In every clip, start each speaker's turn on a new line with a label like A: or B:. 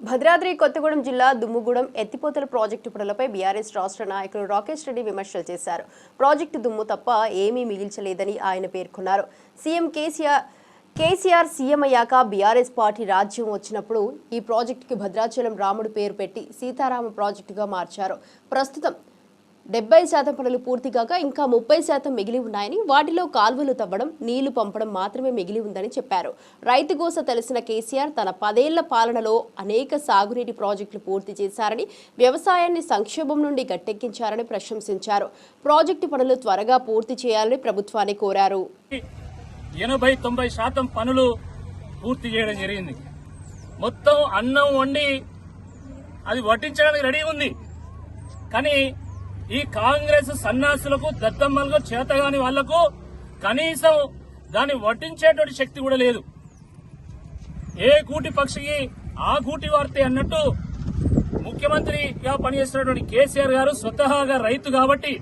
A: భద్రాద్రి కొత్తగూడెం జిల్లా దుమ్ముగూడెం ఎత్తిపోతల ప్రాజెక్టు పనులపై బీఆర్ఎస్ రాష్ట్ర నాయకులు రాకేష్ రెడ్డి విమర్శలు చేశారు. ప్రాజెక్టు దుమ్ము తప్ప ఏమీ మిగిల్చలేదని ఆయన పేర్కొన్నారు. సీఎం కేసీఆర్ కేసీఆర్ సీఎం అయ్యాక బీఆర్ఎస్ పార్టీ రాజ్యం వచ్చినప్పుడు ఈ ప్రాజెక్టుకి భద్రాచలం రాముడు పేరు పెట్టి సీతారామ ప్రాజెక్టుగా మార్చారు. ప్రస్తుతం డెబ్బై శాతం పనులు పూర్తి కాక ఇంకా ముప్పై శాతం మిగిలి ఉన్నాయని వాటిలో కాల్వలు తవ్వడం నీళ్ళు పంపడం మాత్రమే మిగిలి ఉందని చెప్పారు. రైతు గోస తెలిసిన కేసీఆర్ తన పదేళ్ళ పాలనలో అనేక సాగునీటి ప్రాజెక్టులు పూర్తి చేశారని వ్యవసాయాన్ని సంక్షోభం నుండి గట్టెక్కించారని ప్రశంసించారు. ప్రాజెక్టు పనులు త్వరగా పూర్తి చేయాలని ప్రభుత్వాన్ని కోరారు.
B: ఎనభై తొంభై శాతం పనులు పూర్తి చేయడం జరిగింది. మొత్తం అన్నం వండి అది వడ్డించడానికి రెడీ ఉంది. కానీ ఈ కాంగ్రెస్ సన్నాసులకు దద్దమ్మలకు చేతగాని వాళ్ళకు కనీసం దాన్ని వటించేటువంటి శక్తి కూడా లేదు. ఏ కూటి పక్షికి ఆ కూటి వార్తే అన్నట్టు ముఖ్యమంత్రిగా పనిచేస్తున్నటువంటి కేసీఆర్ గారు స్వతహాగా రైతు కాబట్టి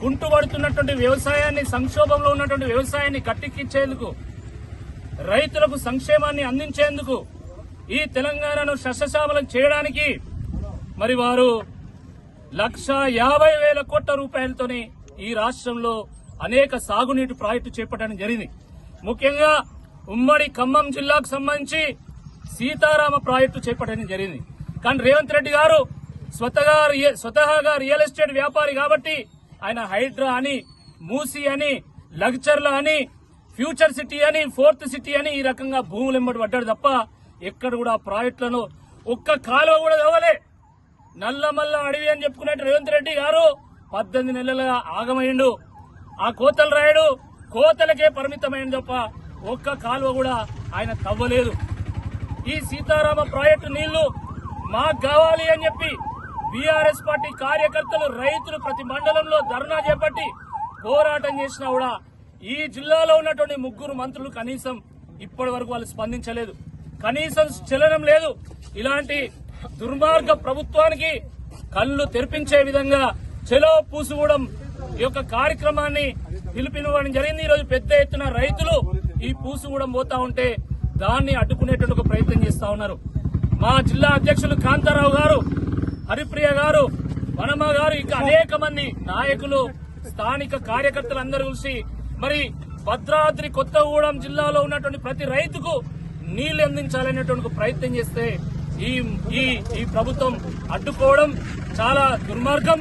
B: కుంటుపడుతున్నటువంటి వ్యవసాయాన్ని సంక్షోభంలో ఉన్నటువంటి వ్యవసాయాన్ని కట్టికిచ్చేందుకు రైతులకు సంక్షేమాన్ని అందించేందుకు ఈ తెలంగాణను సస్యశ్యామలం చేయడానికి మరి వారు లక్ష యాభై వేల కోట్ల రూపాయలతోనే ఈ రాష్ట్రంలో అనేక సాగునీటి ప్రాజెక్టు చేపట్టడం జరిగింది. ముఖ్యంగా ఉమ్మడి ఖమ్మం జిల్లాకు సంబంధించి సీతారామ ప్రాజెక్టు చేపట్టడం జరిగింది. కానీ రేవంత్ రెడ్డి గారు స్వతగా స్వతహాగా రియల్ ఎస్టేట్ వ్యాపారి కాబట్టి ఆయన హైడ్రా అని మూసి అని లగ్చర్ల అని ఫ్యూచర్ సిటీ అని ఫోర్త్ సిటీ అని ఈ రకంగా భూములు ఎంబడి పడ్డాడు తప్ప ఎక్కడ కూడా ప్రాజెక్టులను ఒక్క కాలువ కూడా తవ్వలే. నల్లమల్ల అడవి అని చెప్పుకున్నట్టు రేవంత్ రెడ్డి గారు పద్దెనిమిది నెలలుగా ఆగమైండు ఆ కోతలు రాయడు కోతలకే పరిమితమైంది తప్ప ఒక్క కాలువ కూడా ఆయన తవ్వలేదు. ఈ సీతారామ ప్రాజెక్టు నీళ్ళు మాకు కావాలి అని చెప్పి బీఆర్ఎస్ పార్టీ కార్యకర్తలు రైతులు ప్రతి మండలంలో ధర్నా చేపట్టి పోరాటం చేసినా కూడా ఈ జిల్లాలో ఉన్నటువంటి ముగ్గురు మంత్రులు కనీసం ఇప్పటి వరకు వాళ్ళు స్పందించలేదు. కనీసం చలనం లేదు. ఇలాంటి దుర్మార్గ ప్రభుత్వానికి కళ్ళు తెరిపించే విధంగా చెలో పూసుకోవడం ఈ యొక్క కార్యక్రమాన్ని పిలుపునివ్వడం జరిగింది. ఈరోజు పెద్ద ఎత్తున రైతులు ఈ పూసుకోవడం పోతా ఉంటే దాన్ని అడ్డుకునేటువంటి ఒక ప్రయత్నం చేస్తా ఉన్నారు. మా జిల్లా అధ్యక్షులు కాంతారావు గారు హరిప్రియ గారు వనమ గారు ఇంకా అనేక మంది నాయకులు స్థానిక కార్యకర్తలు అందరూ కలిసి మరి భద్రాద్రి కొత్తగూడెం జిల్లాలో ఉన్నటువంటి ప్రతి రైతుకు నీళ్ళు అందించాలనేటువంటి ప్రయత్నం చేస్తే ఈ ఈ ఈ ప్రభుత్వం అడ్డుకోవడం చాలా దుర్మార్గం.